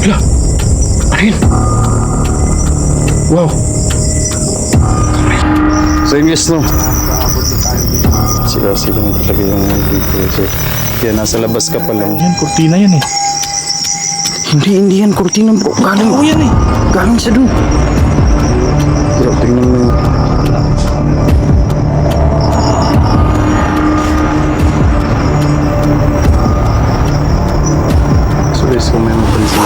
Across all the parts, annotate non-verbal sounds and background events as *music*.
Hala! Ano yun? Wow! So guys, no? Sila sila na talaga yung nandito kasi kaya nasa labas ka pa lang. Yan, kurtina yan eh. Hindi, hindi yan. Kurtina bro. Galing Oo yan eh. Galing sa doon. Bro, tingnan mo yun.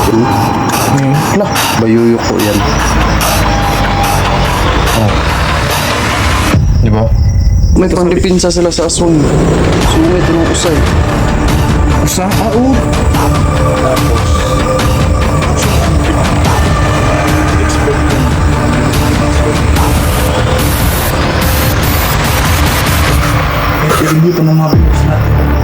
Hmm. Hala, bayuyok ko yan. Oh. Di ba? May pandipinsa sila sa aswang. Sumungit ng usay. Asa? Ah, oo. Kasi dito na mga bilis natin.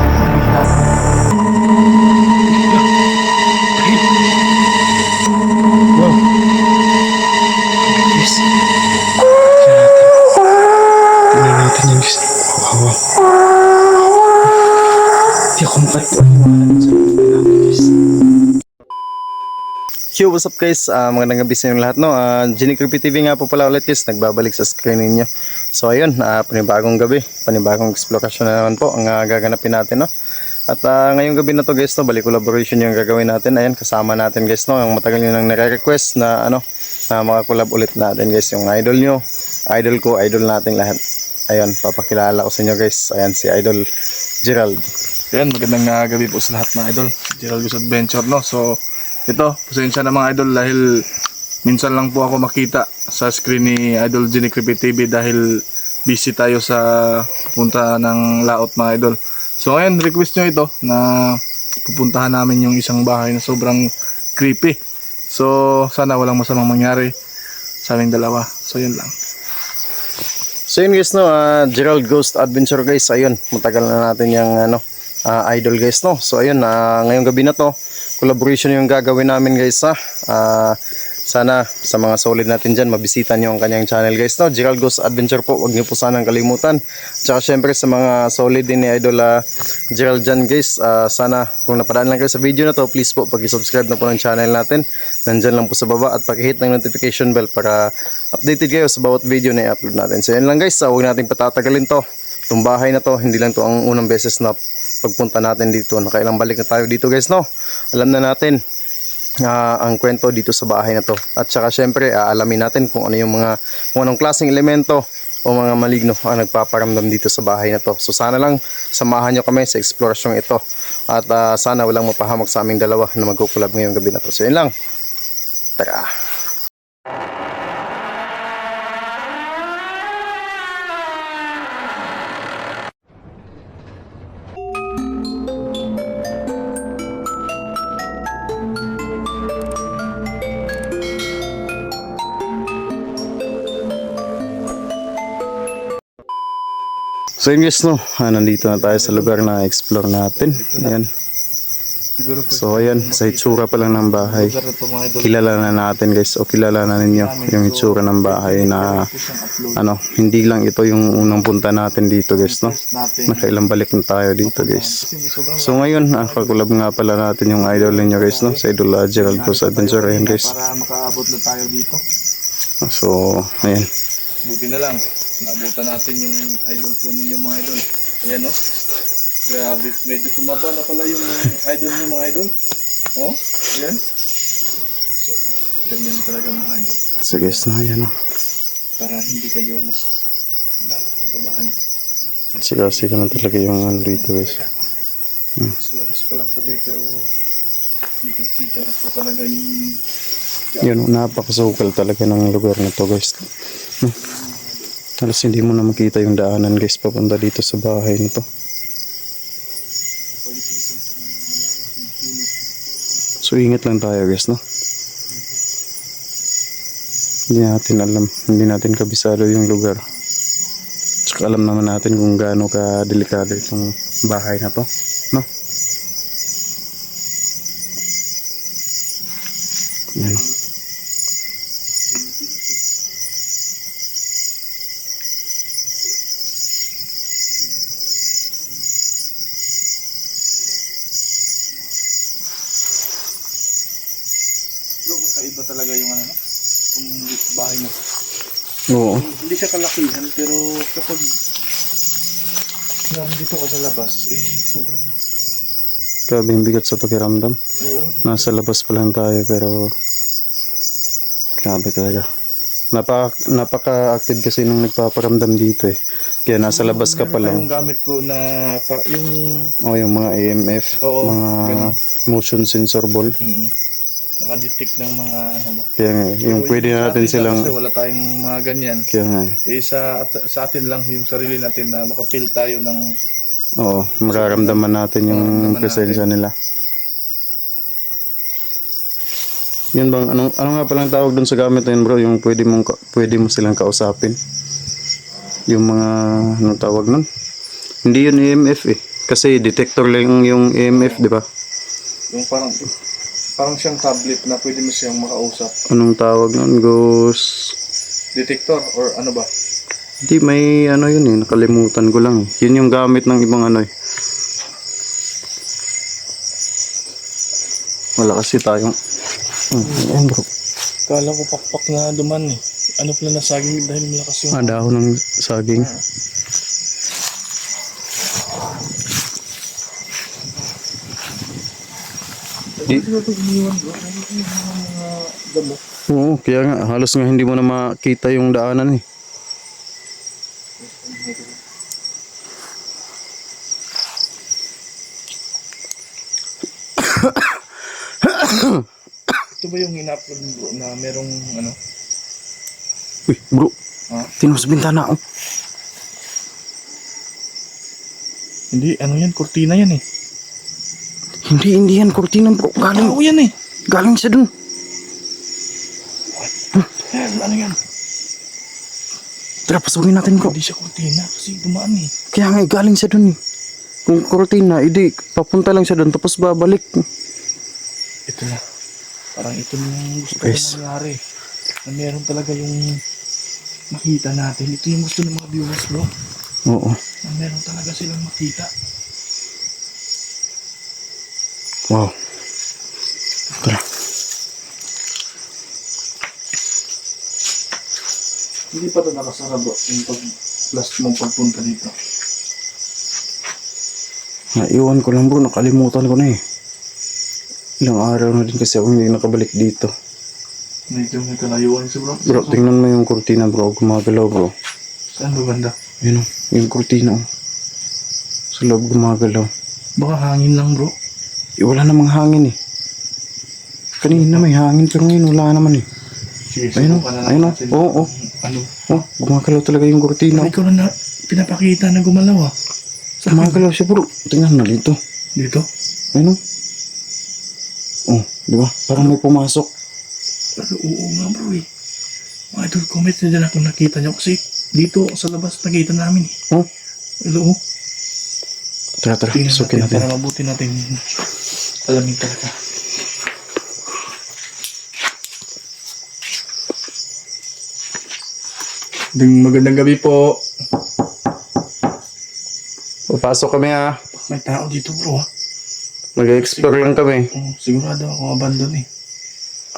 Yo, what's up guys? Ah, magandang gabi sa lahat, no? Uh, Genie Creepy TV nga po pala ulit guys, nagbabalik sa screen ninyo. So ayun, ah, panibagong gabi, panibagong exploration na naman po ang ah, gaganapin natin, no? At ah, ngayong gabi na to guys, no, balik collaboration yung gagawin natin. Ayan, kasama natin guys, no, ang matagal nyo nang nare-request na ano, na collab ulit natin guys, yung idol nyo, idol ko, idol nating lahat. Ayun, papakilala ko sa inyo guys. Ayan, si Idol Gerald. Yan, magandang uh, gabi po sa lahat mga idol. Gerald Gus Adventure, no? So, ito, pasensya na mga idol dahil minsan lang po ako makita sa screen ni Idol Jenny TV dahil busy tayo sa pupunta ng laot mga idol. So, ngayon, request nyo ito na pupuntahan namin yung isang bahay na sobrang creepy. So, sana walang masamang mangyari sa aming dalawa. So, yun lang. So yun guys no, ah, Gerald Ghost Adventure guys, ayun, matagal na natin yung ano, ah, idol guys no. So ayun, ah, ngayong gabi na to, collaboration yung gagawin namin guys ha. Ah, sana sa mga solid natin dyan, mabisita nyo ang kanyang channel guys no. Gerald Ghost Adventure po, huwag nyo po sanang kalimutan. Tsaka syempre sa mga solid din ni Idol ah, Gerald dyan guys, ah, sana kung napadaan lang kayo sa video na to, please po pag-subscribe na po ng channel natin. Nandyan lang po sa baba at pakihit ng notification bell para updated kayo sa bawat video na i-upload natin. So yun lang guys, uh, huwag natin patatagalin to. Itong bahay na to, hindi lang to ang unang beses na pagpunta natin dito. Nakailang balik na tayo dito guys, no? Alam na natin ah, ang kwento dito sa bahay na to. At saka syempre, aalamin natin kung ano yung mga, kung anong klaseng elemento o mga maligno ang nagpaparamdam dito sa bahay na to. So sana lang samahan nyo kami sa exploration ito. At ah, sana walang mapahamak sa aming dalawa na magkukulab ngayong gabi na to. So yun lang. Tara. So yun guys no, ah, nandito na tayo sa lugar na explore natin. Ayan. So ayan, sa itsura pa lang ng bahay. Kilala na natin guys o kilala na ninyo yung itsura ng bahay na ano, hindi lang ito yung unang punta natin dito guys no. Nakailang balik na tayo dito guys. So ngayon, ah, kakulab nga pala natin yung idol ninyo guys no, sa idol uh, Gerald Cruz Adventure ayan guys. para makaabot tayo dito. So ayan, Buti na lang. Naabutan natin yung idol po ninyo mga idol. Ayan no. Grabe. Medyo sumaba na pala yung idol ng mga idol. Oh. Ayan. So, ganyan talaga mga idol. so guys no, ayan no. Para hindi kayo mas lalo magkabahan. Siga-siga na talaga yung ano dito guys. Sa labas pa lang kami pero kita na po talaga yung Yun, napakasukal talaga ng lugar na to guys. No? Halos hindi mo na makita yung daanan guys papunta dito sa bahay na to. So ingat lang tayo guys no. Hindi natin alam, hindi natin kabisado yung lugar. Tsaka alam naman natin kung gaano ka delikado itong bahay na to. No? Yan. kakaiba talaga yung ano, yung bahay mo. Oo. Hindi siya kalakihan, pero kapag nandito ka sa labas, eh, sobrang, Grabe yung bigat sa pakiramdam. oo, Nasa labas pa lang tayo pero grabe talaga. Napaka, napaka-active kasi nung nagpaparamdam dito eh. Kaya nasa labas ka pa lang. Yung gamit ko na, pa, yung, O yung mga EMF, Oo, mga ganun. motion sensor ball. mm, makadetect ng mga, ano ba. Kaya nga, eh, yung Pero pwede sa natin atin lang silang, Kasi wala tayong mga ganyan. kaya nga eh. Eh, sa, at- sa atin lang, yung sarili natin na makapil tayo ng, Oo, mararamdaman natin yung Mararamdaman presensya nila. Yun bang, anong, ano nga palang tawag dun sa gamit na yun bro? Yung pwede, mong, pwede mo silang kausapin. Yung mga, anong tawag nun? Hindi yun EMF eh. Kasi detector lang yung EMF, di ba? yung parang, parang siyang tablet na pwede mo siyang makausap. Anong tawag nun? Ghost... Detector, or ano ba? Hindi, may ano yun eh. Nakalimutan ko lang eh. Yun yung gamit ng ibang ano eh. Wala kasi tayong... Hmm, ayan bro. Kala ko pakpak na duman eh. Ano pala na saging dahil malakas yung... Ah, dahon ng saging. Di, mga damo? oo, kaya nga, halos nga hindi mo na makita yung daanan eh. Ito ba yung in-upload mo bro na merong ano? Uy, bro, Ha? sa bintana oh. Hindi, ano yan? Kortina yan eh. Hindi, hindi yan, kortina bro. Galing, Tao yan eh. galing siya dun. Yan, ano yan? Tara, pasukin natin bro. Hindi siya kortina kasi dumaan eh. Kaya nga, eh, galing siya dun eh. Kung kortina, hindi, papunta lang siya dun, tapos babalik. Ito na. Parang ito na yung gusto Guys. ko mangyari. Na meron talaga yung makita natin. Ito yung gusto ng mga viewers bro. Oo. Na meron talaga silang makita. Wow. Tara. Hindi pa ito nakasara bro. Yung pag last mong pagpunta dito. Naiwan ko lang bro, nakalimutan ko na eh. Ilang araw na din kasi ako hindi nakabalik dito. Medyo may kalayuan siya bro. Bro, tingnan mo yung kurtina bro, gumagalaw bro. Saan ba banda? Yun o, yung kurtina oh. Sa loob gumagalaw. Baka hangin lang bro. Eh, wala namang hangin eh. Kanina may hangin pero ngayon wala naman eh. Sige, Ayun o, na ayun o, oo, oo. Ano? Oh, gumagalaw talaga yung kurtina. Ikaw na, na pinapakita na gumalaw ah. Gumagalaw siya bro. Tingnan mo dito. Dito? Ayun o. Di ba? Parang may pumasok. Pero oo nga bro eh. Mga idol, comment na dyan ako nakita nyo kasi dito sa labas nakita namin eh. Oh, Hello? tara tara, Tingnan sukin natin, natin. para mabuti natin alamin talaga. Ding magandang gabi po. Papasok kami ha. May tao dito bro ah. Mag-explore lang kami. Oh, sigurado ako abandon eh.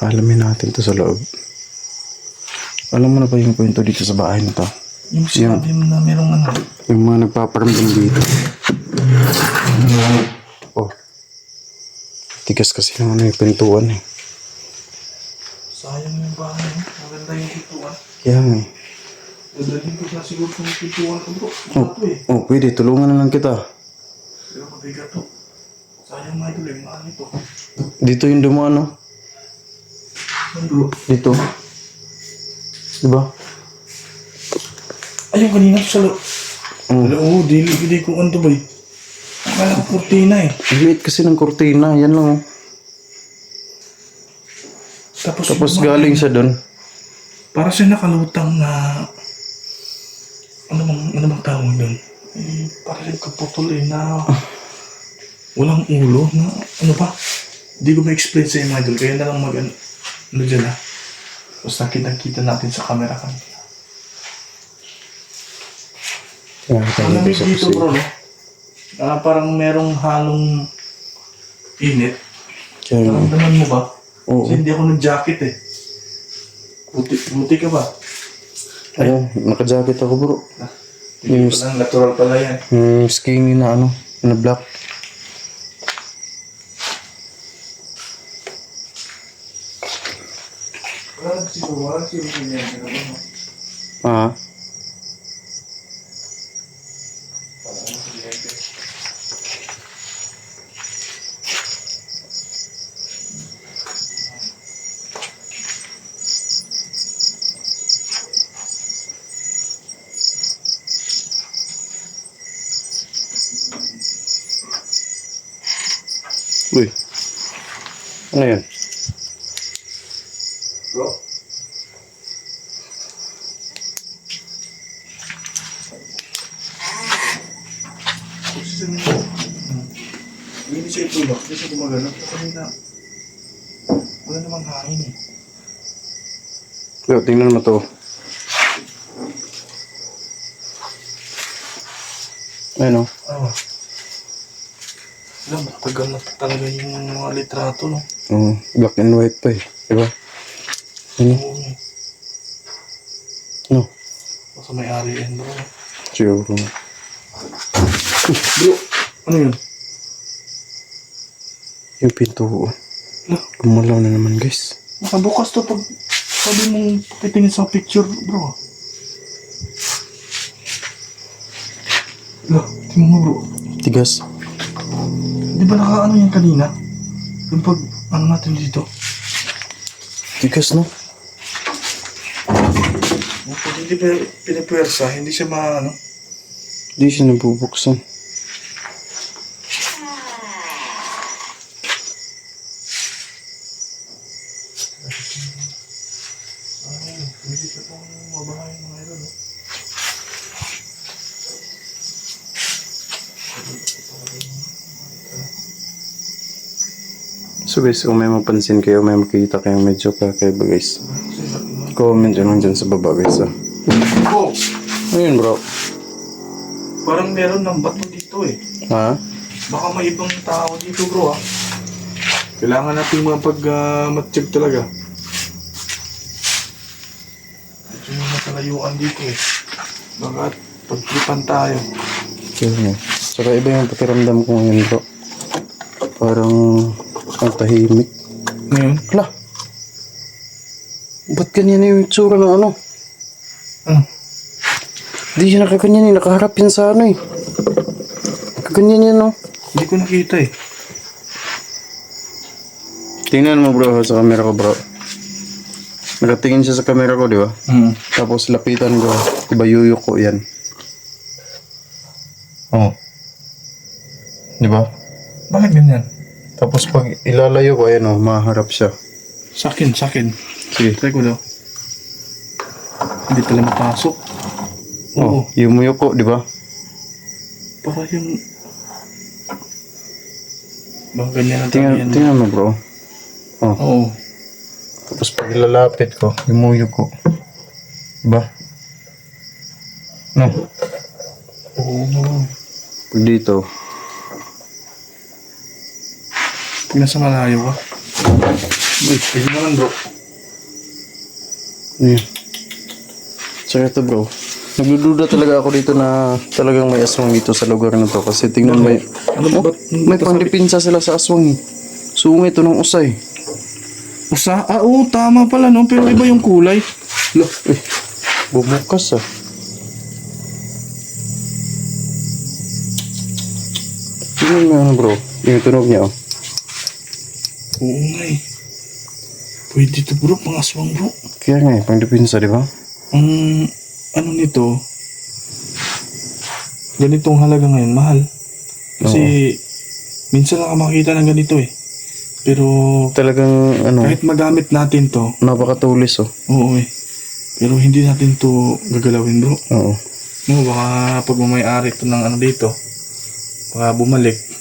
Alamin natin to sa loob. Alam mo na ba yung kwento dito sa bahay na to? Yung sinabi mo na merong ano. Yung mga nagpaparamdam dito. Oh. Tigas kasi ng ano yung pintuan eh. Sayang yung bahay. Maganda yung pintuan. Kaya nga eh. Dadalhin ko sa siguro kung pintuan ko bro. Oh, eh. oh, pwede. Tulungan na lang kita. Pero mabigat to. Sayang mga idol yung mahal ito. Dito yung dumaan, no? Dito. Diba? Ayun kanina sa loob. Oh. Wala, Oo, dili, dili ko ano to boy. Akala ko kurtina eh. Liit kasi ng kortina. Yan lang, oh. Tapos, Tapos yung mga- galing siya doon. Para siya nakalutang na... Ano bang, ano bang tawag doon? Eh, para siya kaputol eh na... Walang ulo na... Ano pa? Hindi ko ma-explain sa mga idol. Kaya na lang mag... Ano, ano dyan ah. Tapos nakita-kita natin sa camera kanina. Tayo Ang lamig dito bro, no? Ah, parang merong halong init. Kaya. Naramdaman mo ba? Oo. Kasi hindi ako nag-jacket eh. Buti, buti ka ba? Oo, naka-jacket ako bro. Hindi pala, natural pala yan. Yung skinny na ano, na black. Wala siguro, wala siguro yan. Ah. Uy. Ano yun? Bro? Siya itulak, hindi siya gumagano. Kanina, wala namang hangin eh. Yo, tingnan mo to. Ano? Ah. Alam, matagal na talaga yung mga litrato, no? Oh, black and white pa eh. Diba? Ano? Oo. Ano? Basta may ari yan, bro. Siguro. Bro, ano yun? Yung pinto. oh. Gumalaw na naman guys. Nakabukas to pag sabi mong titingin sa picture, bro. Lo, tingnan mo, bro. Tigas. Di ba nakaano yan kanina? Yung pag, ano natin dito? Tigas no? Pag hindi pa pinipwersa, hindi siya maano. Di siya nabubuksan. Hindi pa itong mabahay mga ito, no? So guys, kung may mapansin kayo, may makikita kayo medyo kakaiba guys. Comment nyo lang dyan sa baba guys ah. Oh, Ano yun bro? parang meron ng bato dito eh. Ha? Baka may ibang tao dito bro ah. Kailangan natin mga pag uh, talaga. Medyo may matalayuan dito eh. Baka pagtripan tayo. Kaya nga. Saka iba yung pakiramdam ko ngayon bro. Parang ang tahimik. Ngayon? Hala! Ba't ganyan yung itsura ng ano? Ah, Di siya nakaganyan eh. Nakaharap yan sa ano eh. Nakaganyan yan no? hindi ko nakita eh. Tingnan mo bro sa camera ko bro. Nakatingin siya sa camera ko di ba? Hmm. Tapos lapitan ko. Diba yuyok ko yan. Oh. Di ba? Bakit ganyan? Tapos pag ilalayo ko, ayan oh, maharap siya. Sakin, sakin. Sige. Try ko daw. Hindi pala mapasok. Oo. Oh, yumuyok ko, di ba? Para yung... Baka ganyan ang Tingnan, yan. tingnan mo bro. Oh. Oo. Tapos pag ilalapit ko, yumuyok ko. Di ba? No. Oo. Pag dito, Pag nasa malayo ka. Uy, pwede naman bro. ano yun? Saka ito bro. Nagdududa talaga ako dito na talagang may aswang dito sa lugar na to. Kasi tingnan may, Ano ba? may pandipinsa sila sa aswang eh. Sungay ito ng usay. Usa? Ah, oo, tama pala no. Pero iba yung kulay. Lo, Eh, bumukas ah. Tingnan mo ano bro, yung tunog niya oh. Oo nga eh. Pwede to bro, pang aswang bro. Kaya nga eh, pang dipinsa di ba? Ang ano nito, ganitong halaga ngayon, mahal. Kasi minsan lang ka makita ng ganito eh. Pero Talagang ano, kahit magamit natin to, napakatulis oh. oo eh. Pero hindi natin to gagalawin bro. Oo. No, baka pag may-ari to ng ano dito, baka bumalik.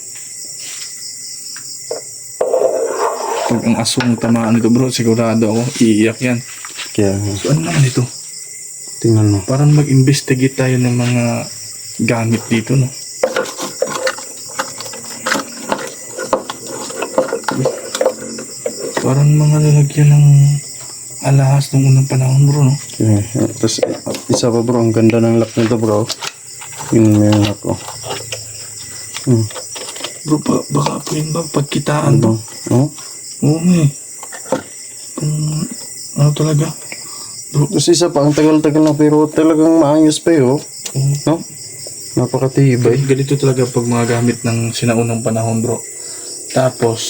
Pag ang aswang tamaan nito bro, sigurado ako, iiyak yan. Kaya So ano naman ito? tingnan mo. Parang mag-investigate tayo ng mga gamit dito, no? Parang mga lalagyan ng alahas nung unang panahon bro, no? Okay. Tapos isa pa bro, ang ganda ng lock nito bro. Yun yung lock ko. Hmm. Bro, ba, baka po yun ba pagkitaan bro? Oh. Oo eh. Kung ano talaga? Bro, Tapos isa pa, ang tagal-tagal na pero talagang maayos pa yun. oo. No? Napakatibay. Ganito talaga pag mga gamit ng sinaunang panahon bro. Tapos,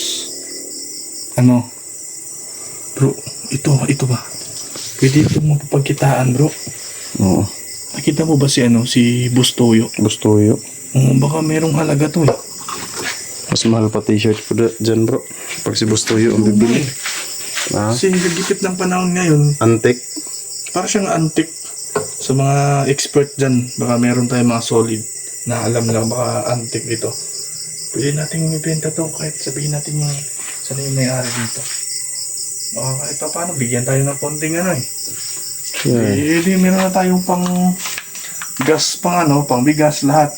ano, bro, ito, ito ba? Pwede itong mapapagkitaan bro. Oo. Nakita mo ba si ano, si Bustoyo? Gusto yun. Oo, baka merong halaga to eh. Mas mahal pa t-shirt po da- dyan bro. Pag si Bustoyo ang bibili. Ah, Kasi nagigipit ng panahon ngayon, antik. para siyang antique sa mga expert dyan. Baka meron tayong mga solid na alam na baka antique dito. Pwede nating ibenta to kahit sabihin natin yung sana yung may-ari dito. Baka kahit pa paano, bigyan tayo ng konting ano eh. Yeah. Eh, di meron na tayong pang gas, pang ano, pang bigas, lahat.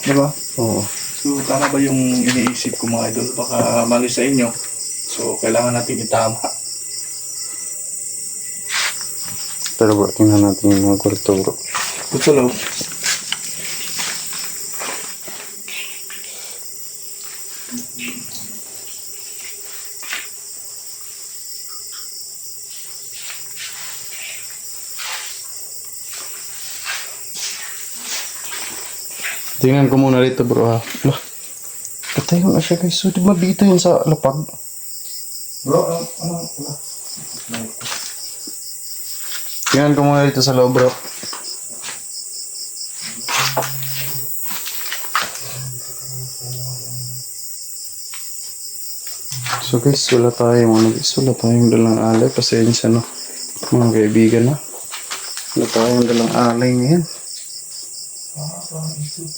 Diba? Oo. So, tama ba yung iniisip ko mga idol? Baka mali sa inyo. So, kailangan natin itama. Pero bro, tingnan natin yung mga kwarto bro. Sa Tingnan ko muna dito bro ha. Lah. Patay ko na siya guys. So, di ba dito yun sa lapag? Bro, ano, ano, wala. Tingnan ko muna dito sa loob bro. So guys, wala tayong ano guys, wala tayong dalang alay. Pasensya na mga kaibigan na. Wala tayong dalang alay ngayon. Buti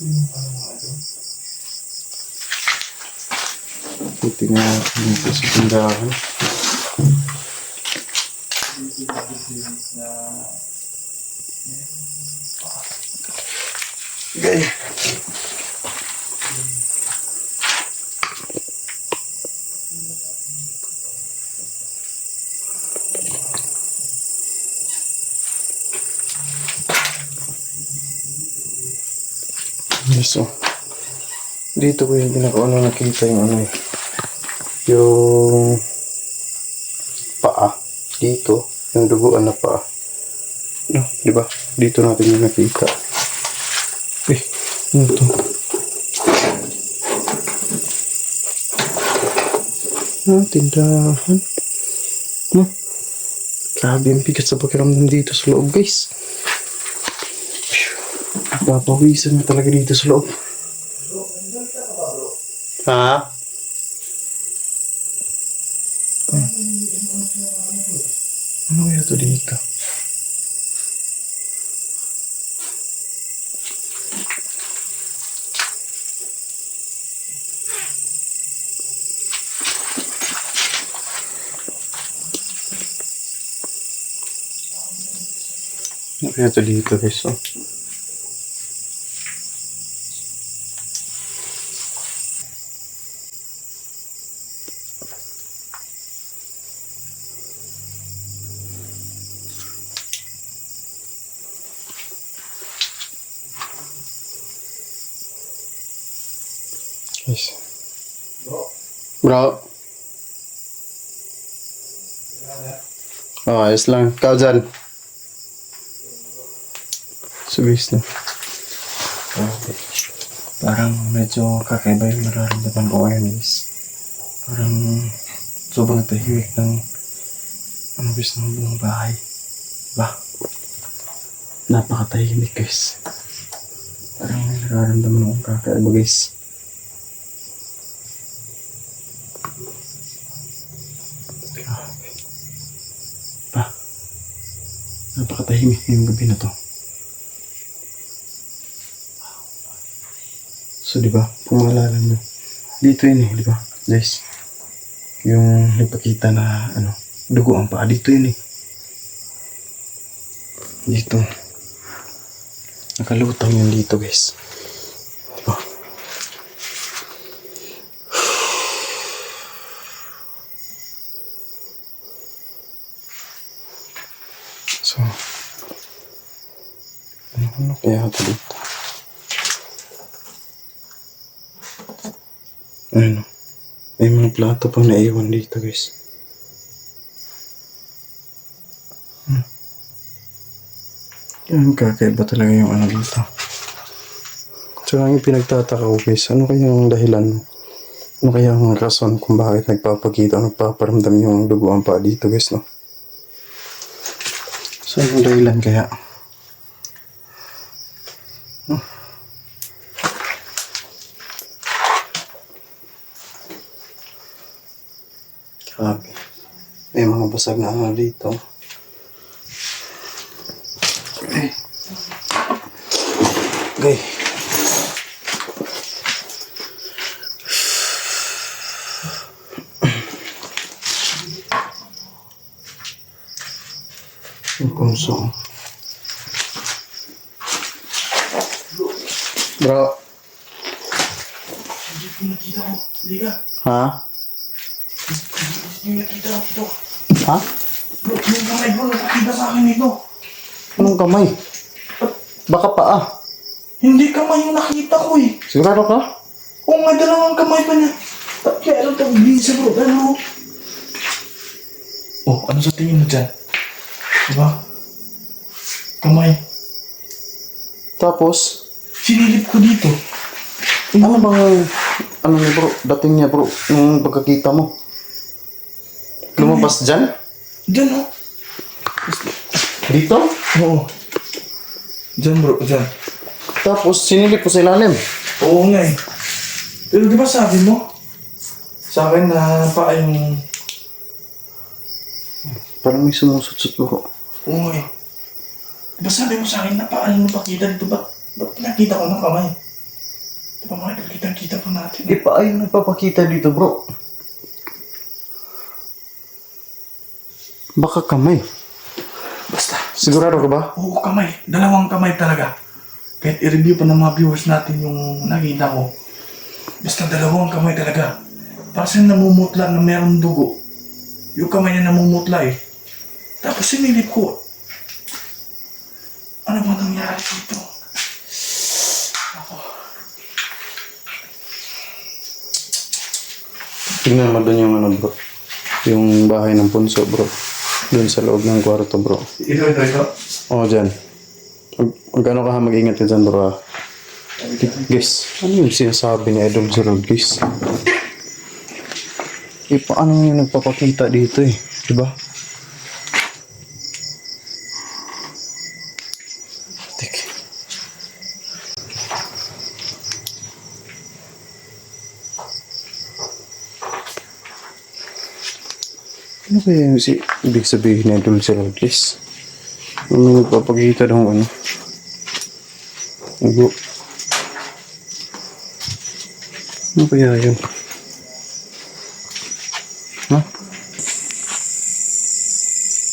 nga dito sa tindahan. Gay. Yes, oh. Dito ko yung pinakauna nakita yung ano eh. Yung paa. Dito. Yung duguan na paa. No, di ba? Dito natin yung nakita. Eh, ano to? Ah, tindahan. No? Grabe ang bigat sa pakiramdam dito sa loob, guys. Papawisan na talaga dito sa loob. Ha? Ano kaya to dito? Ano kaya to Bro. Oh, ayos lang. Ikaw dyan. Guys na. Okay. Parang medyo kakaiba yung nararamdaman ko ngayon guys. Parang sobrang tahimik ng ano guys ng buong bahay. Ba? Napakatahimik guys. Parang nararamdaman akong kakaiba guys. Grabe. Pa. Napakatahimik ngayong gabi na to. So, di ba? Kung maalala nyo, dito yun eh, di ba? Guys, yung nagpakita na, ano, dugo ang paa, dito yun eh. Dito. Nakalutang yun dito, guys. Di ba? So, ano, ano kaya ito dito? Ano? May mga plato pang naiwan dito guys. Hmm. Yan, kakaiba talaga yung ano dito. So, ang pinagtataka ko guys, ano kaya ang dahilan? Ano kaya ang rason kung bakit nagpapakita o nagpaparamdam yung duguan pa dito guys, no? So, anong dahilan kaya? Hmm. Grabe. May mga basag na ano dito. Okay. Okay. Yung punso. Bro. Nakita ko. Liga. Ha? Yung nakita ko ito. Ha? Yung kamay bro, nakakita sa akin ito. Anong kamay? Baka pa ah. Hindi kamay yung nakita ko eh. Sigurado ka? Oo nga, dalawang kamay pa niya. Ano itong bisa bro? Ano? Oh, ano sa tingin mo dyan? Diba? Kamay. Tapos, Sinilip ko dito. ano bang, ano niya bro, dating niya bro, nung pagkakita mo? Lumabas dyan? Dyan oh. Dito? Oo. Dyan bro, dyan. Tapos, sinilip ko sa ilalim. Oo nga eh. Pero di ba sabi mo? Sa akin na pa yung... Parang may sumusutsut bro. Oo nga eh. Di ba sabi mo sa akin na pa yung napakita dito? Ba't, ba't nakita ko ng kamay? Di ba mga kita-kita pa natin? Di pa ayaw nagpapakita dito bro. Baka kamay. Basta. Sigurado ka ba? Oo, kamay. Dalawang kamay talaga. Kahit i-review pa ng mga viewers natin yung nakita ko. Basta dalawang kamay talaga. Para siyang namumutla na meron dugo. Yung kamay niya namumutla eh. Tapos sinilip ko. Ano ba nangyari dito? Ako. Tingnan mo doon yung ano bro. Yung bahay ng punso bro. Doon sa loob ng kwarto bro. Ito, ito, ito. Oo, dyan. Magkano ka ha, mag-ingat ka dyan bro ha. Guys, ano yung sinasabi ni Idol Zero guys? Eh, paano yung nagpapakita dito eh? Diba? Kaya yung si ibig sabihin ni Idol Zero guys? Ano nagpapakita ng ano? Ugo. Ano kaya yun? Ha?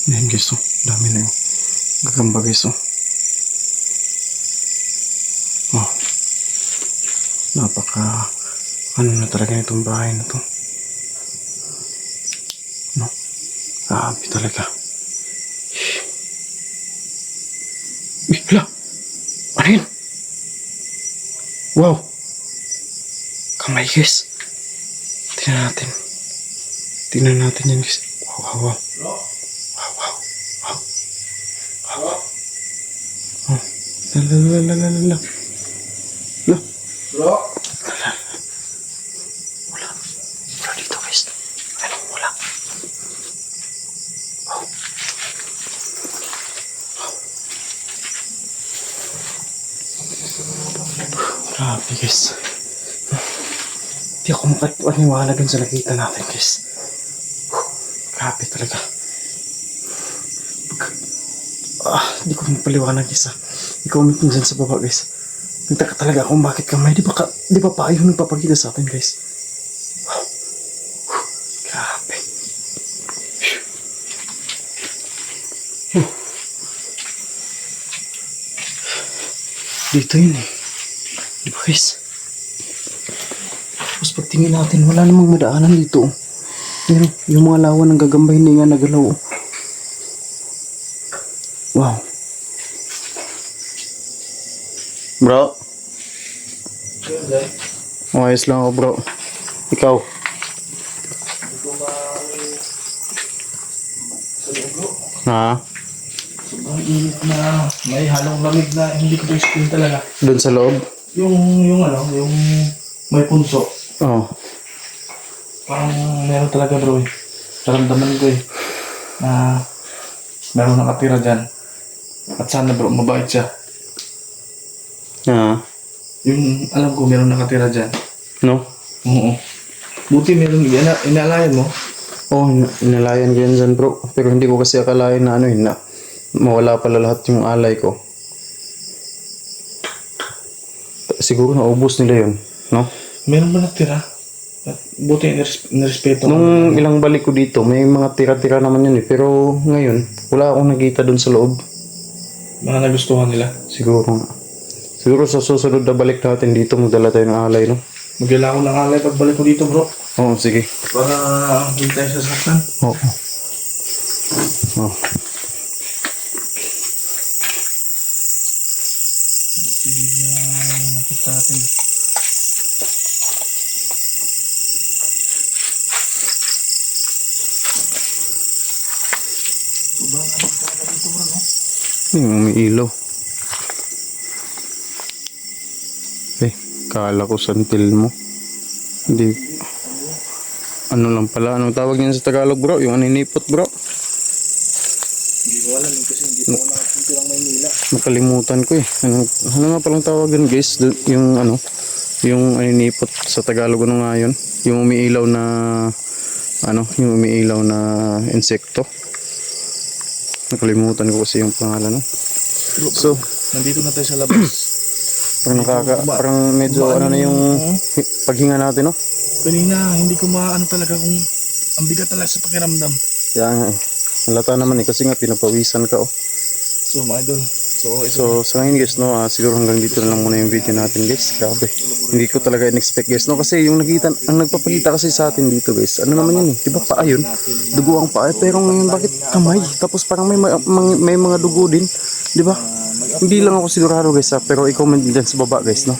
Ayan guys, oh. Dami na yung gagamba guys, oh. Oh. Napaka, ano na talaga itong bahay na to. Grabe talaga. Uy, hala! Ano yun? Wow! Kamay, guys. Tingnan natin. Tingnan natin yan, guys. Wow, wow, wow. Wow, wow. Wow. Wow, wow. Oh. La, la, la, la, la, la, la. La. Bro? Wala. Wala dito, guys. Ano, wala. Wow. Grabe, guys. Hindi ako makapaniwala dun sa nakita natin, guys. Grabe talaga. Ah, hindi ko mapaliwanag, guys, ah. I-comment nyo dyan sa baba, guys. Nagtaka talaga akong bakit kamay. Di ba, ka, di ba pa ayaw nagpapakita sa atin, guys? Wow. Grabe. Dito yun eh. Di ba guys? Tapos pagtingin natin, wala namang madaanan dito. oh. Pero yung mga lawan ng gagamba hindi nga nagalaw. oh. Wow. Bro. Ayos lang ako bro. Ikaw. Ha? Ang init na may halong lamig na hindi ko explain talaga. Doon sa loob? Yung, yung ano, yung may punso. Oo. Parang meron talaga bro eh. Naramdaman ko eh. Na meron nakatira dyan. At sana bro, mabait siya. Ah. Yung alam ko meron nakatira dyan. No? Oo. Buti meron, ina, inalayan mo. Oo, oh, inalayan ko yan dyan bro. Pero hindi ko kasi akalain na ano yun na mawala pala lahat yung alay ko. Siguro naubos nila yun. No? Meron ba natira? At buti nires- nirespeto ko. Nung ilang balik ko dito, may mga tira-tira naman yun eh. Pero ngayon, wala akong nakita doon sa loob. Mga nagustuhan nila. Siguro nga. Siguro sa susunod na balik natin dito, magdala tayo ng alay, no? Magyala ko ng alay pagbalik ko dito bro. Oo, sige. Para hindi tayo sasaktan. Oo. Oh. Buti na nakita natin. Yung umiilaw. Eh, kala ko santil mo. Hindi. Ano lang pala, anong tawag niyan sa Tagalog bro? Yung aninipot bro? Hindi ko alam eh, kasi hindi pa ako nakapunti lang Maynila. Nakalimutan ko eh. Ano, ano nga palang tawagan guys? Dun- Yung ano, yung aninipot sa Tagalog ano nga yun? Yung umiilaw na, ano, yung umiilaw na insekto. Nakalimutan ko kasi yung pangalan. No? So, Nandito na tayo sa labas. *clears throat* parang nakaka, parang medyo ano na yung paghinga natin, no? Kanina, hindi ko maano talaga kung ang bigat talaga sa pakiramdam. Kaya nga eh. Halata naman eh, kasi nga pinapawisan ka oh. So, mga idol. So. So, sa ngayon guys, no, ah, siguro hanggang dito na lang muna yung video natin guys. Grabe. Hindi ko talaga in-expect guys, no, kasi yung nakita, ang nagpapakita kasi sa atin dito guys, ano naman yun eh, di ba paa yun? Dugo ang paa, pero ngayon bakit kamay? Tapos parang may, ma- mang- may mga dugo din, di ba? Hindi lang ako sigurado guys ha, pero i-comment dyan sa baba guys, no?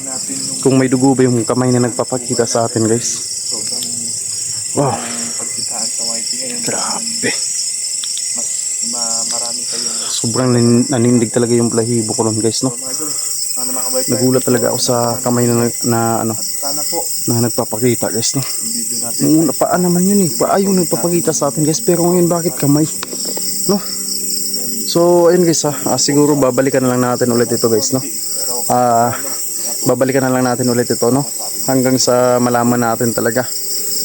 Kung may dugo ba yung kamay na nagpapakita sa atin guys. Wow, grabe. Mas ma- marami kayong Sobrang nan- nanindig talaga yung balahibo ko nun guys, no? Nagulat talaga ako sa kamay na, na ano, na nagpapakita guys, no? Nung una, paa naman yun eh. Paa yung nagpapakita sa atin guys. Pero ngayon bakit kamay? No? So, ayun guys ha. Ah, siguro babalikan na lang natin ulit ito guys, no? Ah, babalikan na lang natin ulit ito, no? Hanggang sa malaman natin talaga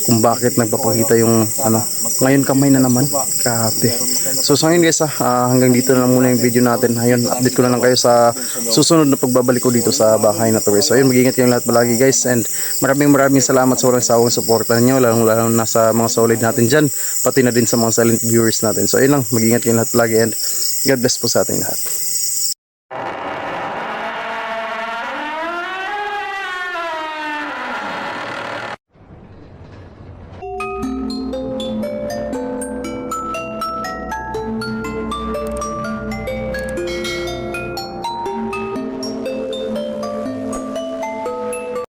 kung bakit nagpapakita yung ano. Ngayon kamay na naman. Grabe. So, sa ngayon guys ha, ah, hanggang dito na lang muna yung video natin. Ayun, update ko na lang kayo sa susunod na pagbabalik ko dito sa bahay na to guys. So, ayun, mag-ingat kayong lahat palagi guys. And maraming maraming salamat sa walang sawang suporta ninyo, lalong lalo na sa mga solid natin dyan, pati na din sa mga silent viewers natin. So, ayun lang, mag-ingat kayong lahat palagi and God bless po sa ating lahat.